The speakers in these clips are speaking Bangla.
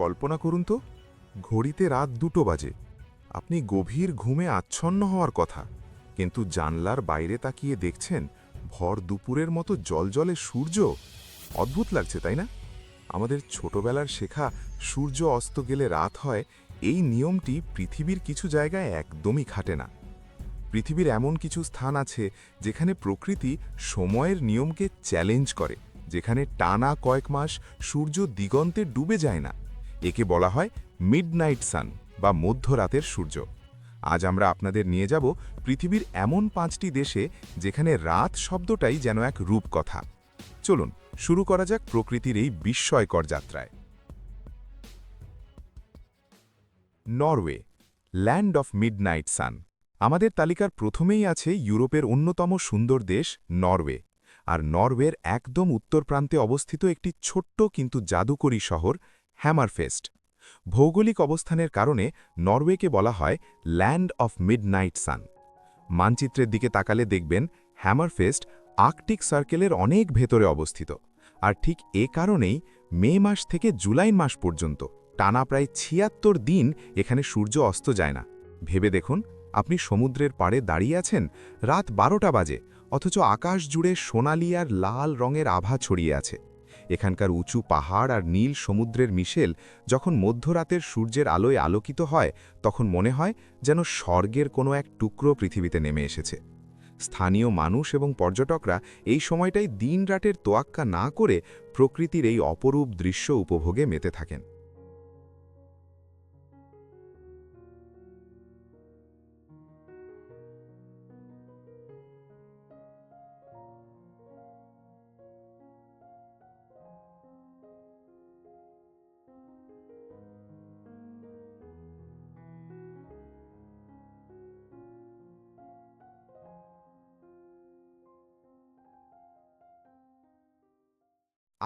কল্পনা করুন তো, ঘড়িতে রাত দুটো বাজে। আপনি গভীর ঘুমে আচ্ছন্ন হওয়ার কথা, কিন্তু জানলার বাইরে তাকিয়ে দেখছেন ভর দুপুরের মতো জলজলে সূর্য। অদ্ভুত লাগছে, তাই না? আমাদের ছোটবেলার শেখা, সূর্য অস্ত গেলে রাত হয়, এই নিয়মটি পৃথিবীর কিছু জায়গায় একদমই খাটে না। পৃথিবীর এমন কিছু স্থান আছে, যেখানে প্রকৃতি সময়ের নিয়মকে চ্যালেঞ্জ করে, যেখানে টানা কয়েক মাস সূর্য দিগন্তে ডুবে যায় না। একে বলা হয় মিডনাইট সান বা মধ্যরাতের সূর্য। আজ আমরা আপনাদের নিয়ে যাব পৃথিবীর এমন পাঁচটি দেশে যেখানে রাত শব্দটাই যেন এক রূপকথা। চলুন, শুরু করা যাক প্রকৃতির এই বিস্ময়কর যাত্রায়। Norway, land of midnight sun. আমাদের তালিকার প্রথমেই আছে ইউরোপের অন্যতম সুন্দর দেশ নরওয়ে। আর নরওয়ের একদম উত্তর প্রান্তে অবস্থিত একটি ছোট্ট কিন্তু জাদুকরী শহর হ্যামারফেস্ট ভৌগোলিক অবস্থানের কারণে নরওয়েকে বলা হয় ল্যান্ড অফ মিডনাইট সান মানচিত্রের দিকে তাকালে দেখবেন হ্যামারফেস্ট আর্কটিক সার্কেলের অনেক ভেতরে অবস্থিত। আর ঠিক এ কারণেই মে মাস থেকে জুলাই মাস পর্যন্ত টানা প্রায় ছিয়াত্তর দিন এখানে সূর্য অস্ত যায় না। ভেবে দেখুন, আপনি সমুদ্রের পাড়ে দাঁড়িয়ে আছেন, রাত বারোটা বাজে, অথচ আকাশ জুড়ে সোনালি আর লাল রঙের আভা ছড়িয়ে আছে। এখানকার উঁচু পাহাড় আর নীল সমুদ্রের মিশেল যখন মধ্যরাতের সূর্যের আলোয় আলোকিত হয়, তখন মনে হয় যেন স্বর্গের কোনো এক টুকরো পৃথিবীতে নেমে এসেছে। স্থানীয় মানুষ এবং পর্যটকরা এই সময়টাই দিনরাতের তোয়াক্কা না করে প্রকৃতির এই অপরূপ দৃশ্য উপভোগে মেতে থাকেন।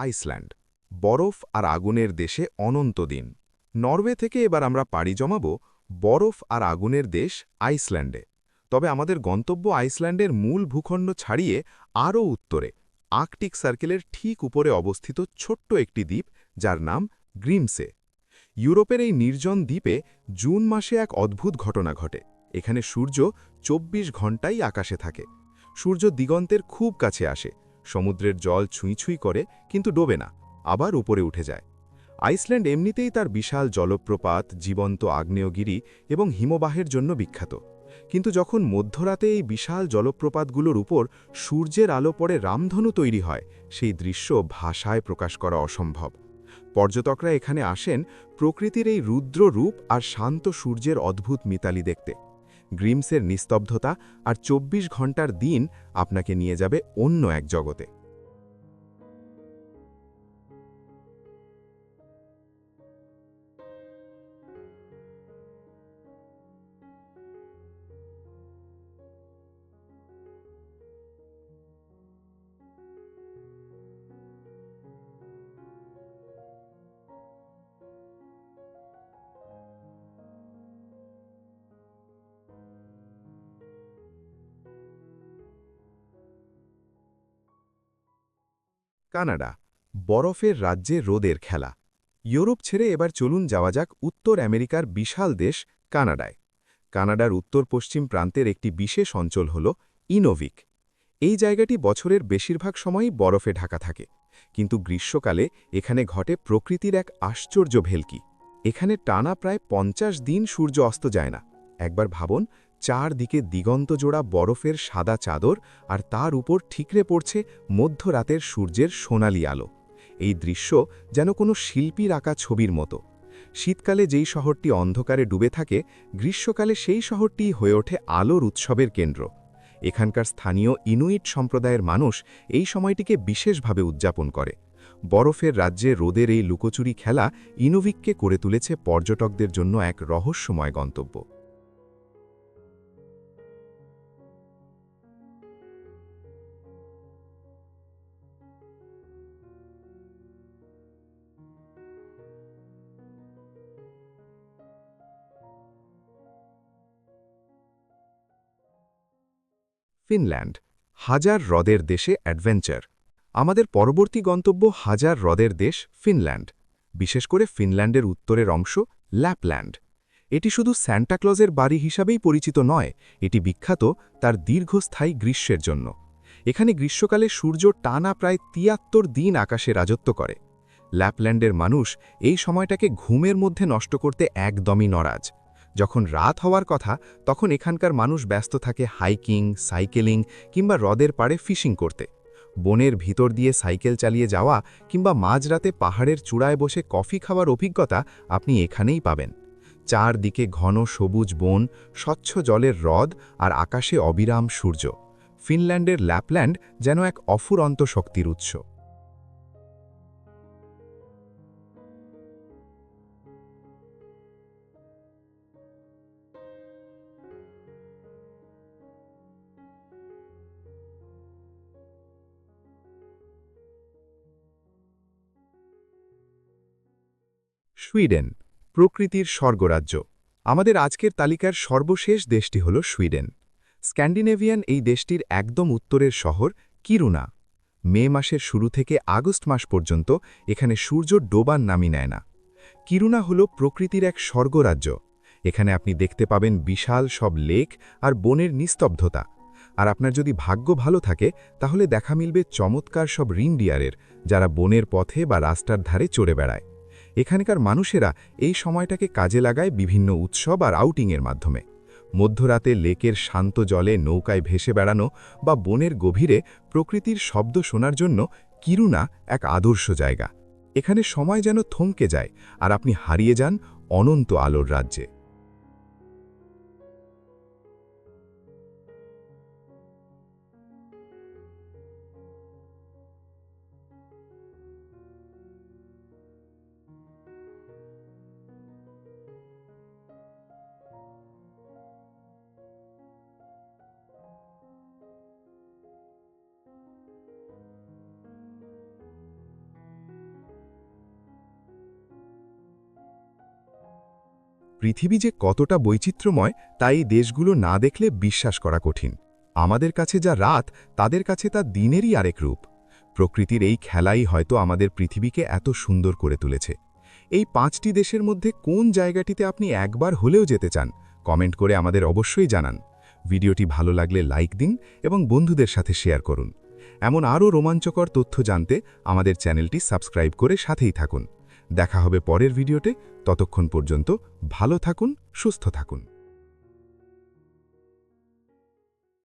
আইসল্যান্ড। বরফ আর আগুনের দেশে অনন্ত দিন। নরওয়ে থেকে এবার আমরা পাড়ি জমাব বরফ আর আগুনের দেশ আইসল্যান্ডে। তবে আমাদের গন্তব্য আইসল্যান্ডের মূল ভূখণ্ড ছাড়িয়ে আরও উত্তরে, আর্কটিক সার্কেলের ঠিক উপরে অবস্থিত ছোট্ট একটি দ্বীপ যার নাম গ্রিমসে। ইউরোপের এই নির্জন দ্বীপে জুন মাসে এক অদ্ভুত ঘটনা ঘটে। এখানে সূর্য ২৪ ঘণ্টাই আকাশে থাকে। সূর্য দিগন্তের খুব কাছে আসে। সমুদ্রের জল ছুঁই ছুঁই করে, কিন্তু ডোবে না, আবার উপরে উঠে যায়। আইসল্যান্ড এমনিতেই তার বিশাল জলপ্রপাত, জীবন্ত আগ্নেয়গিরি এবং হিমবাহের জন্য বিখ্যাত। কিন্তু যখন মধ্যরাতে এই বিশাল জলপ্রপাতগুলোর উপর সূর্যের আলো পড়ে রামধনু তৈরি হয়, সেই দৃশ্য ভাষায় প্রকাশ করা অসম্ভব। পর্যটকরা এখানে আসেন প্রকৃতির এই রুদ্র রূপ আর শান্ত সূর্যের অদ্ভুত মিতালি দেখতে। গ্রিমসের নিস্তব্ধতা আর ২৪ ঘণ্টার দিন আপনাকে নিয়ে যাবে অন্য এক জগতে। কানাডা, বরফের রাজ্যে রোদের খেলা। ইউরোপ ছেড়ে এবার চলুন যাওয়া যাক উত্তর আমেরিকার বিশাল দেশ কানাডায়। কানাডার উত্তর পশ্চিম প্রান্তের একটি বিশেষ অঞ্চল হল ইনোভিক। এই জায়গাটি বছরের বেশিরভাগ সময়ই বরফে ঢাকা থাকে, কিন্তু গ্রীষ্মকালে এখানে ঘটে প্রকৃতির এক আশ্চর্য ভেলকি। এখানে টানা প্রায় পঞ্চাশ দিন সূর্য অস্ত যায় না। একবার ভাবুন চারদিকে দিগন্তজোড়া বরফের সাদা চাদর আর তার উপর ঠিকরে পড়ছে মধ্যরাতের সূর্যের সোনালি আলো। এই দৃশ্য যেন কোনো শিল্পীর আঁকা ছবির মতো। শীতকালে যেই শহরটি অন্ধকারে ডুবে থাকে, গ্রীষ্মকালে সেই শহরটি হয়ে ওঠে আলোর উৎসবের কেন্দ্র। এখানকার স্থানীয় ইনুইট সম্প্রদায়ের মানুষ এই সময়টিকে বিশেষভাবে উদযাপন করে। বরফের রাজ্যে রোদের এই লুকোচুরি খেলা ইনুভিককে করে তুলেছে পর্যটকদের জন্য এক রহস্যময় গন্তব্য। ফিনল্যান্ড, হাজার হ্রদের দেশে অ্যাডভেঞ্চার। আমাদের পরবর্তী গন্তব্য হাজার হ্রদের দেশ ফিনল্যান্ড, বিশেষ করে ফিনল্যান্ডের উত্তরের অংশ ল্যাপল্যান্ড। এটি শুধু স্যান্টাক্লজের বাড়ি হিসাবেই পরিচিত নয়, এটি বিখ্যাত তার দীর্ঘস্থায়ী গ্রীষ্মের জন্য। এখানে গ্রীষ্মকালে সূর্য টানা প্রায় তিয়াত্তর দিন আকাশে রাজত্ব করে। ল্যাপল্যান্ডের মানুষ এই সময়টাকে ঘুমের মধ্যে নষ্ট করতে একদমই নরাজ। যখন রাত হওয়ার কথা, তখন এখানকার মানুষ ব্যস্ত থাকে হাইকিং, সাইকেলিং কিংবা হ্রদের পাড়ে ফিশিং করতে। বনের ভিতর দিয়ে সাইকেল চালিয়ে যাওয়া কিংবা মাঝরাতে পাহাড়ের চূড়ায় বসে কফি খাওয়ার অভিজ্ঞতা আপনি এখানেই পাবেন। চারদিকে ঘন সবুজ বন, স্বচ্ছ জলের হ্রদ আর আকাশে অবিরাম সূর্য। ফিনল্যান্ডের ল্যাপল্যান্ড যেন এক অফুরন্ত শক্তির উৎস। সুইডেন, প্রকৃতির স্বর্গরাজ্য। আমাদের আজকের তালিকার সর্বশেষ দেশটি হল সুইডেন। স্ক্যান্ডিনেভিয়ান এই দেশটির একদম উত্তরের শহর কিরুনা। মে মাসের শুরু থেকে আগস্ট মাস পর্যন্ত এখানে সূর্য ডোবার নামি নেয় না। কিরুনা হল প্রকৃতির এক স্বর্গরাজ্য। এখানে আপনি দেখতে পাবেন বিশাল সব লেক আর বনের নিস্তব্ধতা। আর আপনার যদি ভাগ্য ভালো থাকে, তাহলে দেখা মিলবে চমৎকার সব রিনডিয়ারের যারা বনের পথে বা রাস্তার ধারে চড়ে বেড়ায়। এখানকার মানুষেরা এই সময়টাকে কাজে লাগায় বিভিন্ন উৎসব আর আউটিংয়ের মাধ্যমে। মধ্যরাতে লেকের শান্ত জলে নৌকায় ভেসে বেড়ানো বা বনের গভীরে প্রকৃতির শব্দ শোনার জন্য কিরুনা এক আদর্শ জায়গা। এখানে সময় যেন থমকে যায় আর আপনি হারিয়ে যান অনন্ত আলোর রাজ্যে। পৃথিবী যে কতটা বৈচিত্র্যময় তা এই দেশগুলো না দেখলে বিশ্বাস করা কঠিন। আমাদের কাছে যা রাত, তাদের কাছে তা দিনেরই আরেক রূপ। প্রকৃতির এই খেলাই হয়তো আমাদের পৃথিবীকে এত সুন্দর করে তুলেছে। এই পাঁচটি দেশের মধ্যে কোন জায়গাটিতে আপনি একবার হলেও যেতে চান, কমেন্ট করে আমাদের অবশ্যই জানান। ভিডিওটি ভালো লাগলে লাইক দিন এবং বন্ধুদের সাথে শেয়ার করুন। এমন আরও রোমাঞ্চকর তথ্য জানতে আমাদের চ্যানেলটি সাবস্ক্রাইব করে সাথেই থাকুন। দেখা হবে পরের ভিডিওতে। ততক্ষণ পর্যন্ত ভালো থাকুন সুস্থ থাকুন।